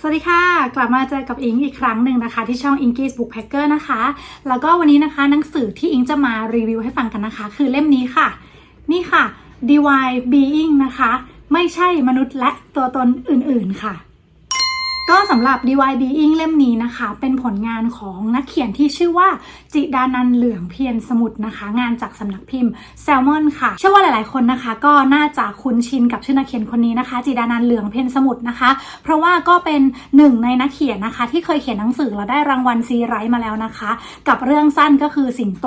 สวัสดีค่ะ กลับมาเจอกับอิงอีกครั้งหนึ่งนะคะ ที่ช่อง Inky's Book Packer นะคะ แล้วก็วันนี้นะคะหนังสือที่อิงจะมารีวิวให้ฟังกันนะคะ คือเล่มนี้ค่ะ นี่ค่ะ d i Being นะคะ ไม่ใช่มนุษย์และตัวตนอื่นๆค่ะ ก็สำหรับ Divine Being เล่มนี้นะคะ เป็นผลงานของนักเขียนที่ชื่อว่า จิดานันเหลืองเพียรสมุทรนะคะ งานจากสำนักพิมพ์ Salmon ค่ะ เชื่อว่าหลาย ๆ คนนะคะ ก็น่าจะคุ้นชินกับชื่อนักเขียนคนนี้นะคะ จิดานันเหลืองเพียรสมุทรนะคะ เพราะว่าก็เป็นหนึ่งในนักเขียนนะคะ ที่เคยเขียนหนังสือแล้วได้รางวัลซีไรต์มาแล้วนะคะ กับเรื่องสั้นก็คือสิงโต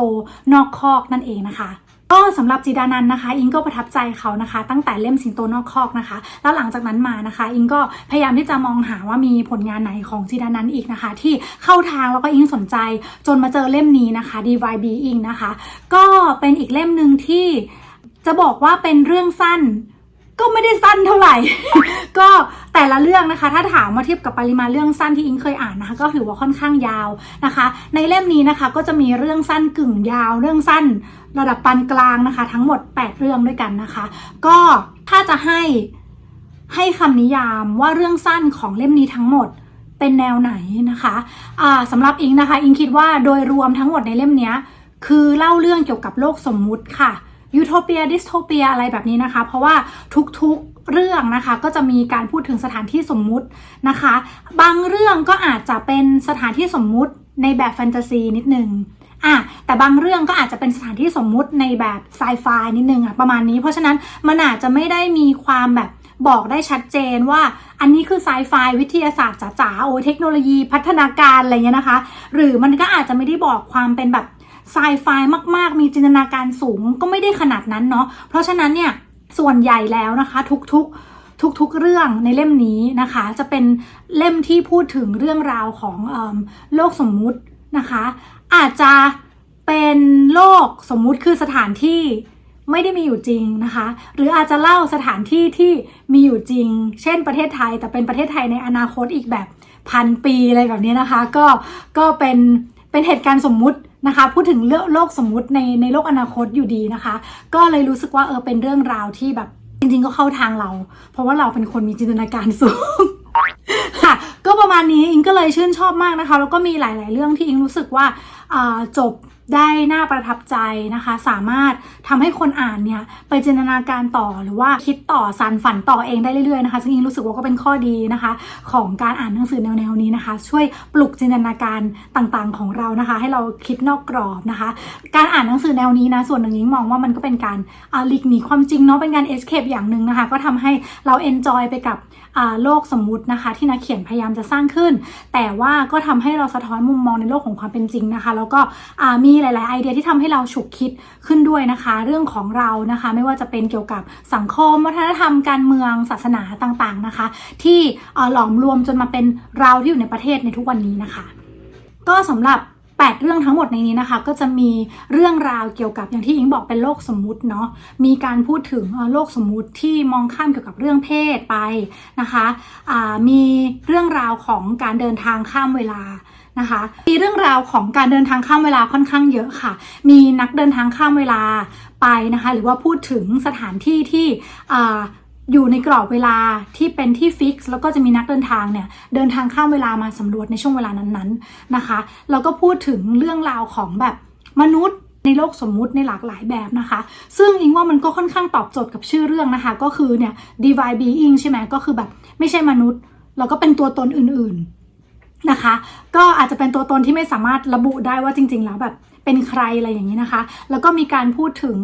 นอกคอกนั่นเองนะคะ ก็สำหรับจีดานันนะคะ อิงก็ประทับใจเขานะคะ ตั้งแต่เล่มสิงโตนอกคอกนะคะ แล้วหลังจากนั้นมานะคะ อิงก็พยายามที่จะมองหาว่ามีผลงานไหนของจีดานันอีกนะคะ ที่เข้าทางแล้วก็อิงสนใจ จนมาเจอเล่มนี้นะคะ Divine Being นะคะ ก็เป็นอีกเล่มหนึ่งที่จะบอกว่าเป็นเรื่องสั้น ก็ไม่ได้สั้นเท่าไหร่ ก็แต่ละเรื่องนะคะ ถ้าถามมาเทียบกับปริมาณเรื่องสั้นที่อิงเคยอ่านนะคะ ก็ถือว่าค่อนข้างยาวนะคะ ในเล่มนี้นะคะก็จะมีเรื่องสั้นกึ่งยาว เรื่องสั้นระดับปานกลางนะคะ ทั้งหมด 8 เรื่องด้วยกันนะคะ ก็ถ้าจะให้ให้คำนิยามว่าเรื่องสั้นของเล่มนี้ทั้งหมดเป็นแนวไหนนะคะอ่าสำหรับอิงนะคะ อิงคิดว่าโดยรวมทั้งหมดในเล่มนี้คือเล่าเรื่องเกี่ยวกับโลกสมมุติค่ะ ยูโทเปียดิสโทเปียอะไรแบบนี้นะคะ เพราะว่าทุกๆเรื่องนะคะก็จะมีการพูดถึงสถานที่สมมุตินะคะ บางเรื่องก็อาจจะเป็นสถานที่สมมุติในแบบแฟนตาซีนิดนึงอะแต่บางเรื่องก็อาจจะเป็นสถานที่สมมุติในแบบไซไฟนิดนึงอะประมาณนี้ เพราะฉะนั้นมันอาจจะไม่ได้มีความแบบบอกได้ชัดเจนว่าอันนี้คือไซไฟวิทยาศาสตร์จ๋าๆโอ้เทคโนโลยีพัฒนาการอะไรเงี้ยนะคะ หรือมันก็อาจจะไม่ได้บอกความเป็นแบบ ไซไฟมากๆ มีจินตนาการสูงก็ไม่ได้ขนาดนั้นเนาะเพราะฉะนั้นเนี่ยส่วนใหญ่แล้วนะคะทุกๆทุกๆ เรื่องในเล่มนี้นะคะ จะเป็นเล่มที่พูดถึงเรื่องราวของอโลกสมมุตินะคะ อาจจะเป็นโลกสมมุติคือสถานที่ไม่ได้มีอยู่จริงนะคะ หรืออาจจะเล่าสถานที่ที่มีอยู่จริง เช่นประเทศไทย แต่เป็นประเทศไทยในอนาคตอีกแบบพันปีอะไรแบบนี้นะคะ ก็ก็เป็นเป็นเหตุการณ์สมมุติ นะคะ พูดถึงเรื่องโลกสมมุติในในโลกอนาคตอยู่ดีนะคะ ก็เลยรู้สึกว่าเออเป็นเรื่องราวที่แบบจริงๆก็เข้าทางเรา เพราะว่าเราเป็นคนมีจินตนาการสูงค่ะ ก็ประมาณนี้อิงก็เลยชื่นชอบมากนะคะ แล้วก็มีหลาย ๆ เรื่องที่อิงรู้สึกว่าอ่าจบ ได้น่าประทับใจนะคะ สามารถทำให้คนอ่านเนี่ยไปจินตนาการต่อหรือว่าคิดต่อสานฝันต่อเองได้เรื่อยๆนะคะซึ่งอิงรู้สึกว่าก็เป็นข้อดีนะคะ ของการอ่านหนังสือแนวๆนี้นะคะ ช่วยปลุกจินตนาการต่างๆ ของเรานะคะ ให้เราคิดนอกกรอบนะคะ การอ่านหนังสือแนวนี้นะส่วนหนึ่งยิงมองว่ามันก็เป็นการอาหลีกหนีความจริงเนาะเป็นการ escape อย่างหนึ่งนะคะ ก็ทำให้เรา enjoy ไปกับ โลกสมมุตินะคะ ที่นักเขียนพยายามจะสร้างขึ้น แต่ว่าก็ทำให้เราสะท้อนมุมมองในโลกของความเป็นจริงนะคะ แล้วก็มีหลาย ๆ ไอเดียที่ทำให้เราฉุกคิดขึ้นด้วยนะคะ เรื่องของเรานะคะ ไม่ว่าจะเป็นเกี่ยวกับสังคม วัฒนธรรมการเมืองศาสนาต่าง ๆ นะคะ ที่หลอมรวมจนมาเป็นเราที่อยู่ในประเทศในทุกวันนี้นะคะ ก็สำหรับ 8 เรื่องทั้งหมดในนี้นะคะ ก็จะมีเรื่องราวเกี่ยวกับอย่างที่อิงบอกเป็นโลกสมมุติเนาะมีการพูดถึงโลกสมมุติที่มองข้ามเกี่ยวกับเรื่องเพศไปนะคะมีเรื่องราวของการเดินทางข้ามเวลานะคะมีเรื่องราวของการเดินทางข้ามเวลาค่อนข้างเยอะค่ะ มีนักเดินทางข้ามเวลาไปนะคะ หรือว่าพูดถึงสถานที่ที่ อยู่ในกรอบเวลาที่เป็นที่ฟิกซ์แล้วก็จะมีนักเดินทางเนี่ยเดินทางข้ามเวลามาสำรวจในช่วงเวลานั้นๆนะคะ แล้วก็พูดถึงเรื่องราวของแบบมนุษย์ในโลกสมมุติในหลากหลายแบบนะคะ ซึ่งอิงว่ามันก็ค่อนข้างตอบโจทย์กับชื่อเรื่องนะคะ ก็คือเนี่ย divine being ใช่ไหมก็คือแบบไม่ใช่มนุษย์ แล้วก็เป็นตัวตนอื่นๆนะคะ ก็อาจจะเป็นตัวตนที่ไม่สามารถระบุได้ว่าจริง ๆ แล้วแบบ เป็นใครอะไรอย่างนี้นะคะ แล้วก็มีการพูดถึง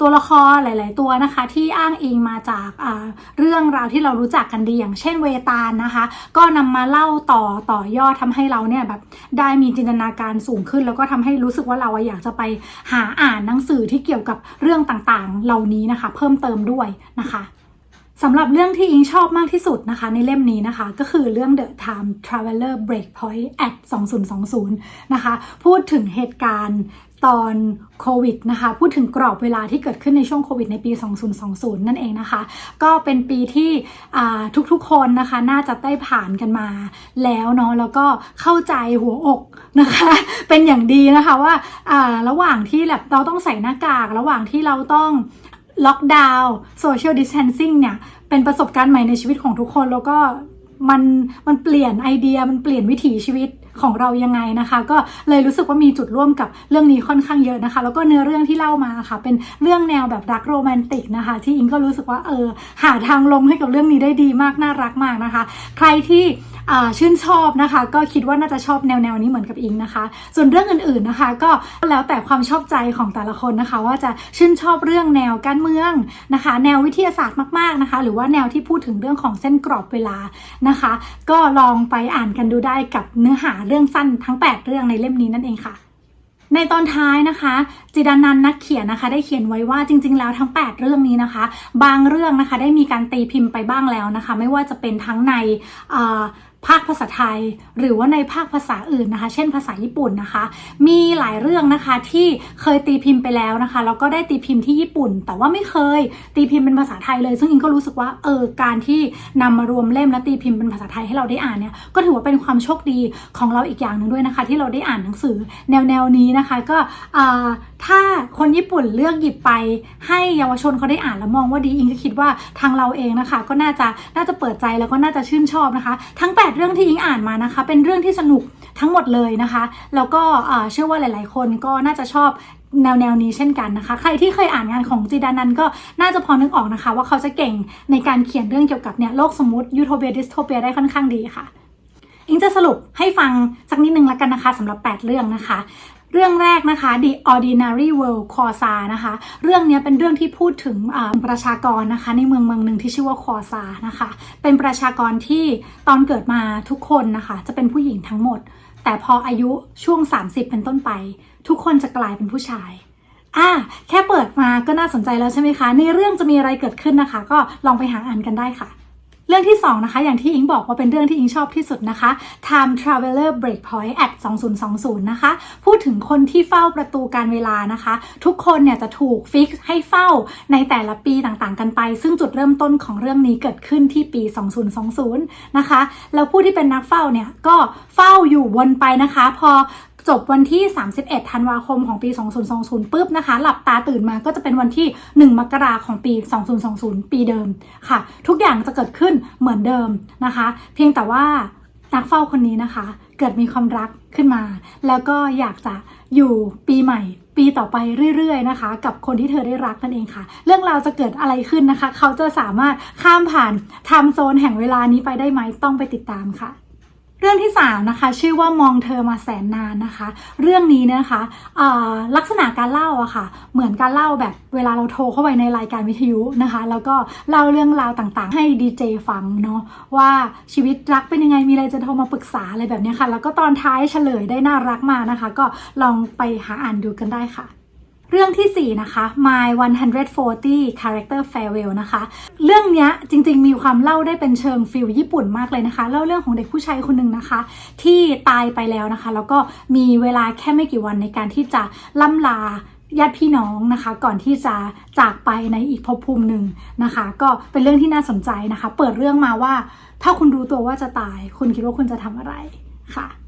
ตัวละครหลาย ๆ ตัวนะคะ ที่อ้างอิงมาจากเรื่องราวที่เรารู้จักกันดีอย่างเช่นเวตาลนะคะ ก็นำมาเล่าต่อต่อยอดทำให้เราเนี่ยแบบได้มีจินตนาการสูงขึ้น แล้วก็ทำให้รู้สึกว่าเราอยากจะไปหาอ่านหนังสือที่เกี่ยวกับเรื่องต่าง ๆ เหล่านี้นะคะ เพิ่มเติมด้วยนะคะ สำหรับเรื่องที่อิงชอบมากที่สุดนะคะ ในเล่มนี้นะคะ ก็คือเรื่อง The Time Traveler Breakpoint at 2020 นะคะ พูดถึงเหตุการณ์ตอนโควิดนะคะ พูดถึงกรอบเวลาที่เกิดขึ้นในช่วงโควิดในปี 2020 นั่นเองนะคะ ก็เป็นปีที่ทุกๆคนนะคะ น่าจะได้ผ่านกันมาแล้วเนาะแล้วก็เข้าใจหัวอกนะคะ เป็นอย่างดีนะคะว่าอ่าระหว่างที่แบบเราต้องใส่หน้ากาก ระหว่างที่เราต้อง ล็อกดาวน์โซเชียลดิส a ทนซิ่งเนี่ย เป็นประสบการณ์ใหม่ในชีวิตของทุกคนแล้วก็มันมันเปลี่ยนไอเดียมันเปลี่ยนวิถีชีวิตของเรายังไงนะคะ ก็เลยรู้สึกว่ามีจุดร่วมกับเรื่องนี้ค่อนข้างเยอะนะคะ แล้วก็เนื้อเรื่องที่เล่ามาค่ะ เป็นเรื่องแนวแบบรักโรแมนติกนะคะ ที่อิงก็รู้สึกว่าเออหาทางลงให้กับเรื่องนี้ได้ดีมากน่ารักมากนะคะ ใครที่ ชื่นชอบนะคะ ก็คิดว่าน่าจะชอบแนวแนวนี้เหมือนกับอิงนะคะ ส่วนเรื่องอื่นๆนะคะ ก็แล้วแต่ความชอบใจของแต่ละคนนะคะ ว่าจะชื่นชอบเรื่องแนวการเมืองนะคะ แนววิทยาศาสตร์มากๆนะคะ หรือว่าแนวที่พูดถึงเรื่องของเส้นกรอบเวลานะคะ ก็ลองไปอ่านกันดูได้กับเนื้อหาเรื่องสั้นทั้ง 8 เรื่องในเล่มนี้นั่นเองค่ะในตอนท้ายนะคะ จิดานันท์นักเขียนนะคะ ได้เขียนไว้ว่าจริง ๆ แล้วทั้ง 8 เรื่องนี้นะคะ บางเรื่องนะคะได้มีการตีพิมพ์ไปบ้างแล้วนะคะ ไม่ว่าจะเป็นทั้งใน ภาคภาษาไทย หรือว่าในภาคภาษาอื่นนะคะ เช่นภาษาญี่ปุ่นนะคะ มีหลายเรื่องนะคะที่เคยตีพิมพ์ไปแล้วนะคะแล้วก็ได้ตีพิมพ์ที่ญี่ปุ่น แต่ว่าไม่เคยตีพิมพ์เป็นภาษาไทยเลย ซึ่งอิงก็รู้สึกว่าเออการที่นำมารวมเล่มและตีพิมพ์เป็นภาษาไทยให้เราได้อ่านเนี่ยก็ถือว่าเป็นความโชคดีของเราอีกอย่างหนึ่งด้วยนะคะ ที่เราได้อ่านหนังสือแนวแนวนี้นะคะ ก็ถ้าคนญี่ปุ่นเลือกหยิบไป ให้เยาวชนเขาได้อ่านแล้วมองว่าดีอิงก็คิดว่าทางเราเองนะคะ ก็น่าจะน่าจะเปิดใจแล้วก็น่าจะชื่นชอบนะคะ ทั้ง8เรื่องที่อิงอ่านมานะคะ เป็นเรื่องที่สนุกทั้งหมดเลยนะคะ แล้วก็เชื่อว่าหลาย ๆ คนก็น่าจะชอบแนวแนวนี้เช่นกันนะคะ ใครที่เคยอ่านงานของจีดานันก็น่าจะพอนึกออกนะคะ ว่าเขาจะเก่งในการเขียนเรื่องเกี่ยวกับเนี่ยโลกสมมติยูโทเปียดิสโทเปียได้ค่อนข้างดีค่ะอิงจะสรุปให้ฟังสักนิดนึงแล้วกันนะคะสำหรับ 8 เรื่องนะคะ เรื่องแรกนะคะ The Ordinary World c o r s a นะคะ เรื่องนี้เป็นเรื่องที่พูดถึงประชากรนะคะ ในเมืองเมืองหนึ่งที่ชื่อว่าคอซานะคะ เป็นประชากรที่ตอนเกิดมาทุกคนนะคะ จะเป็นผู้หญิงทั้งหมด แต่พออายุช่วง 30 เป็นต้นไป ทุกคนจะกลายเป็นผู้ชายอ่าแค่เปิดมาก็น่าสนใจแล้วใช่ไหมคะ ในเรื่องจะมีอะไรเกิดขึ้นนะคะ ก็ลองไปหาอ่านกันได้ค่ะ รื่องที่ 2 นะคะ อย่างที่อิงบอกว่าเป็นเรื่องที่อิงชอบที่สุดนะคะ Time Traveler Breakpoint at 2020 นะคะ พูดถึงคนที่เฝ้าประตูการเวลานะคะ ทุกคนเนี่ยจะถูกฟิกให้เฝ้าในแต่ละปีต่างๆ กันไป ซึ่งจุดเริ่มต้นของเรื่องนี้เกิดขึ้นที่ปี 2020 นะคะ แล้วผู้ที่เป็นนักเฝ้าเนี่ยก็เฝ้าอยู่วนไปนะคะ พอ จบวันที่ 31 ธันวาคมของปี 2020ปุ๊บนะคะ หลับตาตื่นมาก็จะเป็นวันที่ 1 มกราของปี 2020 ปีเดิมค่ะ ทุกอย่างจะเกิดขึ้นเหมือนเดิมนะคะ เพียงแต่ว่านักเฝ้าคนนี้นะคะ เกิดมีความรักขึ้นมา แล้วก็อยากจะอยู่ปีใหม่ ปีต่อไปเรื่อยๆนะคะ กับคนที่เธอได้รักนั่นเองค่ะ เรื่องราวจะเกิดอะไรขึ้นนะคะ เขาจะสามารถข้ามผ่านไทม์โซนแห่งเวลานี้ไปได้ไหมต้องไปติดตามค่ะ เรื่องที่3นะคะชื่อว่ามองเธอมาแสนนานนะคะ เรื่องนี้นะคะอ่าลักษณะการเล่าอะค่ะ เหมือนการเล่าแบบเวลาเราโทรเข้าไปในรายการวิทยุนะคะ แล้วก็เล่าเรื่องราวต่างๆ ให้ดีเจฟังเนาะว่าชีวิตรักเป็นยังไงมีอะไรจะโทรมาปรึกษาอะไรแบบนี้ค่ะ แล้วก็ตอนท้ายเฉลยได้น่ารักมากนะคะ ก็ลองไปหาอ่านดูกันได้ค่ะ เรื่องทีสี่ 4 นะคะ My 140 Character Farewell นะคะ เรื่องนี้จริงๆ มีความเล่าได้เป็นเชิงฟิลญี่ปุ่นมากเลยนะคะ เล่าเรื่องของเด็กผู้ชายคนหนึ่งนะคะ ที่ตายไปแล้วนะคะ แล้วก็มีเวลาแค่ไม่กี่วันในการที่จะล่ำลาญาติพี่น้องนะคะ ก่อนที่จะจากไปในอีกภพภูมิหนึ่งนะคะ ก็เป็นเรื่องที่น่าสนใจนะคะ เปิดเรื่องมาว่า ถ้าคุณรู้ตัวว่าจะตาย คุณคิดว่าคุณจะทำอะไรค่ะ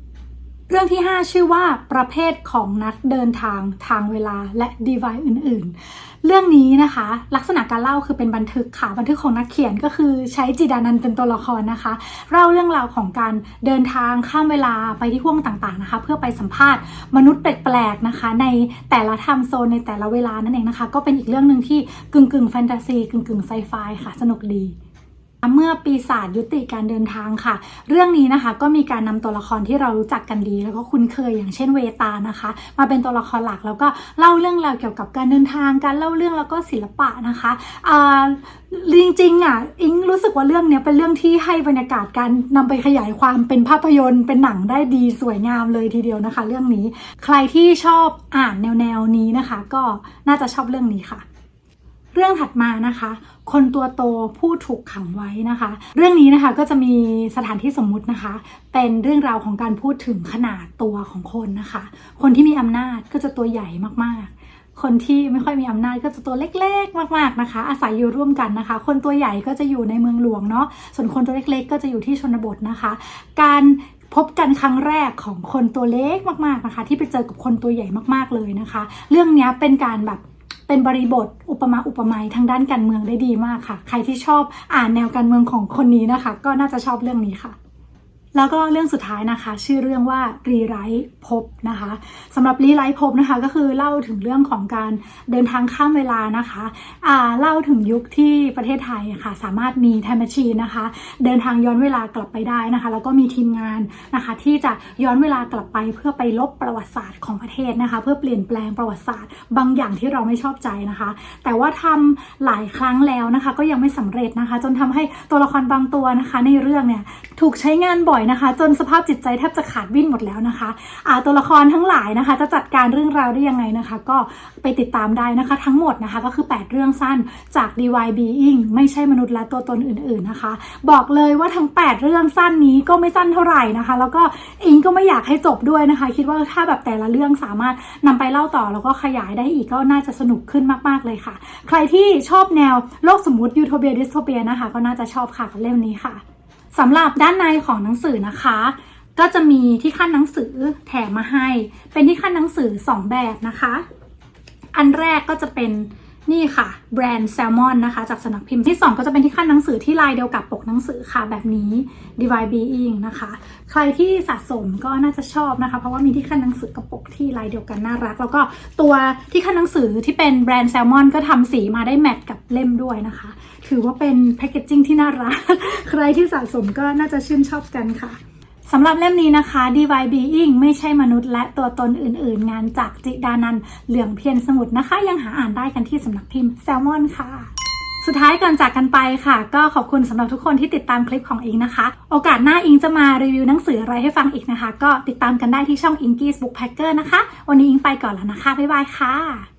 เรื่องที่ 5 ชื่อว่าประเภทของนักเดินทางทางเวลาและดีไวอื่น ๆ เรื่องนี้นะคะ ลักษณะการเล่าคือเป็นบันทึกค่ะ บันทึกของนักเขียนก็คือใช้จิดานันเป็นตัวละครนะคะเล่าเรื่องราวของการเดินทางข้ามเวลาไปที่ห้วงต่างๆนะคะ เพื่อไปสัมภาษณ์มนุษย์แปลกๆนะคะ ในแต่ละไทม์โซนในแต่ละเวลานั่นเองนะคะ ก็เป็นอีกเรื่องหนึ่งที่กึ่งๆแฟนตาซีกึ่งๆไซไฟค่ะ สนุกดี เมื่อปีศาจยุติการเดินทางค่ะ เรื่องนี้นะคะก็มีการนำตัวละครที่เรารู้จักกันดี แล้วก็คุ้นเคยอย่างเช่นเวตานะคะ มาเป็นตัวละครหลักแล้วก็เล่าเรื่องราวเกี่ยวกับการเดินทาง การเล่าเรื่องแล้วก็ศิลปะนะคะจริงๆอะอิงรู้สึกว่าเรื่องนี้เป็นเรื่องที่ให้บรรยากาศการนำไปขยายความเป็นภาพยนตร์ เป็นหนังได้ดีสวยงามเลยทีเดียวนะคะ เรื่องนี้ใครที่ชอบอ่านแนวๆนี้นะคะ ก็น่าจะชอบเรื่องนี้ค่ะ เรื่องถัดมานะคะ คนตัวโตผู้ถูกขังไว้นะคะ เรื่องนี้นะคะก็จะมีสถานที่สมมุตินะคะ เป็นเรื่องราวของการพูดถึงขนาดตัวของคนนะคะ คนที่มีอำนาจก็จะตัวใหญ่มากๆคนที่ไม่ค่อยมีอำนาจก็จะตัวเล็กๆ มาก ๆนะคะ อาศัยอยู่ร่วมกันนะคะ คนตัวใหญ่ก็จะอยู่ในเมืองหลวงเนาะส่วนคนตัวเล็ก ๆ ก็จะอยู่ที่ชนบทนะคะ การพบกันครั้งแรกของคนตัวเล็กมากๆนะคะ ที่ไปเจอกับคนตัวใหญ่มากๆเลยนะคะ เรื่องนี้เป็นการแบบ เป็นบริบทอุปมาอุปไมยทางด้านการเมืองได้ดีมากค่ะ ใครที่ชอบอ่านแนวการเมืองของคนนี้นะคะ ก็น่าจะชอบเรื่องนี้ค่ะ แล้วก็เรื่องสุดท้ายนะคะ ชื่อเรื่องว่ารีไรต์พบนะคะสำหรับรีไรต์พบนะคะ ก็คือเล่าถึงเรื่องของการเดินทางข้ามเวลานะคะอ่าเล่าถึงยุคที่ประเทศไทยะค่ะ สามารถมีไทม์แมชชีนนะคะ เดินทางย้อนเวลากลับไปได้นะคะ แล้วก็มีทีมงานนะคะ ที่จะย้อนเวลากลับไปเพื่อไปลบประวัติศาสตร์ของประเทศนะคะ เพื่อเปลี่ยนแปลงประวัติศาสตร์ บางอย่างที่เราไม่ชอบใจนะคะ แต่ว่าทำหลายครั้งแล้วนะคะ ก็ยังไม่สำเร็จนะคะ จนทำให้ตัวละครบางตัวนะคะ ในเรื่องเนี่ยถูกใช้งานบ่อยนะคะ จนสภาพจิตใจแทบจะขาดวิ่นหมดแล้วนะคะอ่าตัวละครทั้งหลายนะคะ จะจัดการเรื่องราวได้ยังไงนะคะ ก็ไปติดตามได้นะคะ ทั้งหมดนะคะก็คือ 8 เรื่องสั้นจาก DY Being ไม่ใช่มนุษย์และตัวตนอื่นๆนะคะ บอกเลยว่าทั้ง 8 เรื่องสั้นนี้ก็ไม่สั้นเท่าไหร่นะคะ แล้วก็อิงก็ไม่อยากให้จบด้วยนะคะ คิดว่าถ้าแบบแต่ละเรื่องสามารถนำไปเล่าต่อแล้วก็ขยายได้อีกก็น่าจะสนุกขึ้นมากๆเลยค่ะ ใครที่ชอบแนวโลกสมมติยูโทเปียดิสโทเปียนะคะ ก็น่าจะชอบค่ะกับเล่มนี้ค่ะ สำหรับด้านในของหนังสือนะคะ ก็จะมีที่ขั้นหนังสือแถมมาให้ เป็นที่ขั้นหนังสือ 2 แบบนะคะ อันแรกก็จะเป็น นี่ค่ะแบรนด์แซลมอนนะคะ จากสำนักพิมพ์ที่ 2 ก็จะเป็นที่ขั้นหนังสือที่ลายเดียวกับปกหนังสือค่ะแบบนี้ Divide Being นะคะ ใครที่สะสมก็น่าจะชอบนะคะ เพราะว่ามีที่ขั้นหนังสือกับปกที่ลายเดียวกันน่ารัก แล้วก็ตัวที่ขั้นหนังสือที่เป็นแบรนด์แซลมอนก็ทำสีมาได้แมทกับเล่มด้วยนะคะ ถือว่าเป็นแพคเกจจิ้งที่น่ารัก ใครที่สะสมก็น่าจะชื่นชอบกันค่ะ สำหรับเล่มนี้นะคะ Divide Being ไม่ใช่มนุษย์และตัวตนอื่น ๆ งานจากจิดานันเหลืองเพียรสมุทรนะคะ ยังหาอ่านได้กันที่สำนักพิมพ์แซลมอนค่ะ สุดท้ายก่อนจากกันไปค่ะ ก็ขอบคุณสำหรับทุกคนที่ติดตามคลิปของอิงนะคะ โอกาสหน้าอิงจะมารีวิวหนังสืออะไรให้ฟังอีกนะคะ ก็ติดตามกันได้ที่ช่อง Inky's Book Packer นะคะ วันนี้อิงไปก่อนแล้วนะคะบ๊ายบายค่ะ